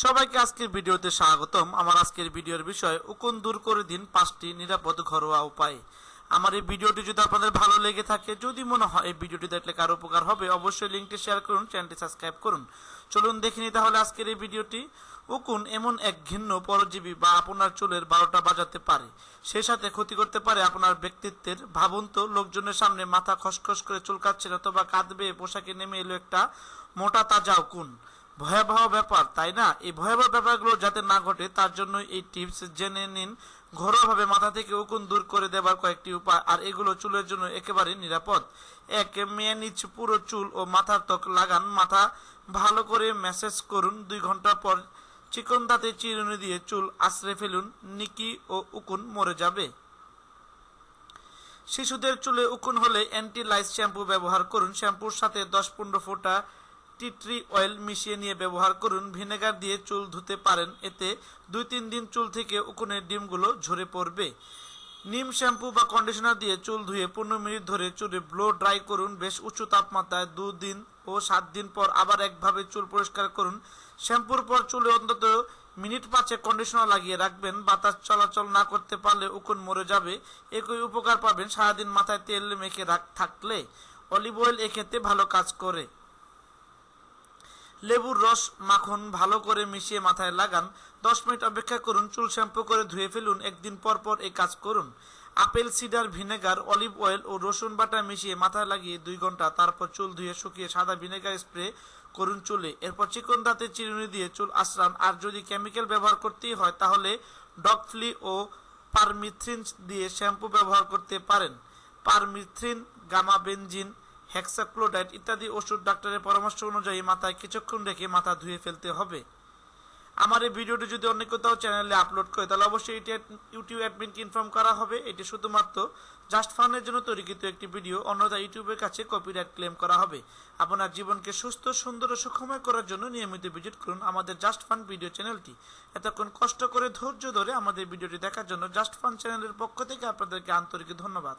সবাইকে আজকের ভিডিওতে স্বাগতম। আমার আজকের ভিডিওর বিষয়, উকুন দূর করে দিন পাঁচটি নিরাপদ ঘরোয়া উপায়। আমার এই ভিডিওটি যদি আপনাদের ভালো লেগে থাকে, যদি মনে হয় এই ভিডিওটি দেখলে কারও উপকার হবে, অবশ্যই লিঙ্কটি শেয়ার করুন, চ্যানেলটি সাবস্ক্রাইব করুন। চলুন দেখে নিই তাহলে আজকের এই ভিডিওটি। উকুন এমন এক ঘিন্ন পরজীবী বা আপনার চুলের বারোটা বাজাতে পারে। সে সাথে ক্ষতি করতে পারে আপনার ব্যক্তিত্বের। ভাবন্ত লোকজনের সামনে মাথা খসখস করে চুলকাচ্ছেন অথবা কাঁদবে, পোশাকে নেমে এলো একটা মোটা তাজা উকুন। ভয়াবহ ব্যাপার, তাই না? এই ভয়াবহ ব্যাপারগুলো যাতে না ঘটে, তার জন্য এই টিপস জেনে নিন। ঘরোয়াভাবে মাথা থেকে উকুন দূর করে দেবার কয়েকটি উপায়, আর এগুলো চুলের জন্য একেবারে নিরাপদ। এক, মেয়ে নিচ পুরো চুল ও মাথার ত্বক লাগান। মাথা ভালো করে ম্যাসেজ করুন। দুই ঘণ্টা পর চিকন দাঁতে চিরুনি দিয়ে চুল আশ্রে ফেলুন। নিকি ও উকুন মরে যাবে। শিশুদের চুলে উকুন হলে অ্যান্টি লাইস শ্যাম্পু ব্যবহার করুন। শ্যাম্পুর সাথে দশ পনেরো ফোঁটা টি ট্রি অয়েল মিশিয়ে নিয়ে ব্যবহার করুন। ভিনেগার দিয়ে চুল ধুতে পারেন। এতে দুই তিন দিন চুল থেকে উকুনের ডিমগুলো ঝরে পড়বে। নিম শ্যাম্পু বা কন্ডিশনার দিয়ে চুল ধুয়ে পনেরো মিনিট ধরে চুলে ব্লো ড্রাই করুন। বেশ উঁচু তাপমাত্রায় দুদিন ও সাত দিন পর আবার একভাবে চুল পরিষ্কার করুন। শ্যাম্পুর পর চুলে অন্তত মিনিট পাঁচে কন্ডিশনার লাগিয়ে রাখবেন। বাতাস চলাচল না করতে পারলে উকুন মরে যাবে। একই উপকার পাবেন সারাদিন মাথায় তেল মেখে রাখ, থাকলে। অলিভ অয়েল এক্ষেত্রে ভালো কাজ করে। লেবুর রস মাখন ভালো করে মিশিয়ে মাথায় লাগান। দশ মিনিট অপেক্ষা করুন, চুল শ্যাম্পু করে ধুয়ে ফেলুন, একদিন পর পর এই কাজ করুন। Apple, cider, vinegar, olive oil ও রসুন বাটা মিশিয়ে মাথায় লাগিয়ে দুই ঘণ্টা, তারপর চুল ধুয়ে শুকিয়ে সাদা ভিনেগার স্প্রে করুন চুলে। এরপর চিকন দাঁতে চিরুনি দিয়ে চুল আশ্রান আর যদি কেমিক্যাল ব্যবহার করতেই হয়, তাহলে ডগফ্লি ও পারমিথ্রিন দিয়ে শ্যাম্পু ব্যবহার করতে পারেন। পারমিথ্রিন গামা বেনজিন হেক্সাক্লোডাইট ইত্যাদি ওষুধ ডাক্তারের পরামর্শ অনুযায়ী মাথায় কিছুক্ষণ রেখে মাথা ধুয়ে ফেলতে হবে। আমার এই ভিডিওটি যদি অন্য কোথাও চ্যানেলে আপলোড করে, তাহলে অবশ্যই এটি ইউটিউব অ্যাডমিনকে ইনফর্ম করা হবে। এটি শুধুমাত্র জাস্ট ফানের জন্য তৈরিকৃত একটি ভিডিও, অন্যথা ইউটিউবের কাছে কপিরাইট ক্লেম করা হবে। আপনার জীবনকে সুস্থ, সুন্দর ও সুখময় করার জন্য নিয়মিত ভিজিট করুন আমাদের জাস্ট ফান ভিডিও চ্যানেলটি। এতক্ষণ কষ্ট করে ধৈর্য ধরে আমাদের ভিডিওটি দেখার জন্য জাস্ট ফান চ্যানেলের পক্ষ থেকে আপনাদেরকে আন্তরিক ধন্যবাদ।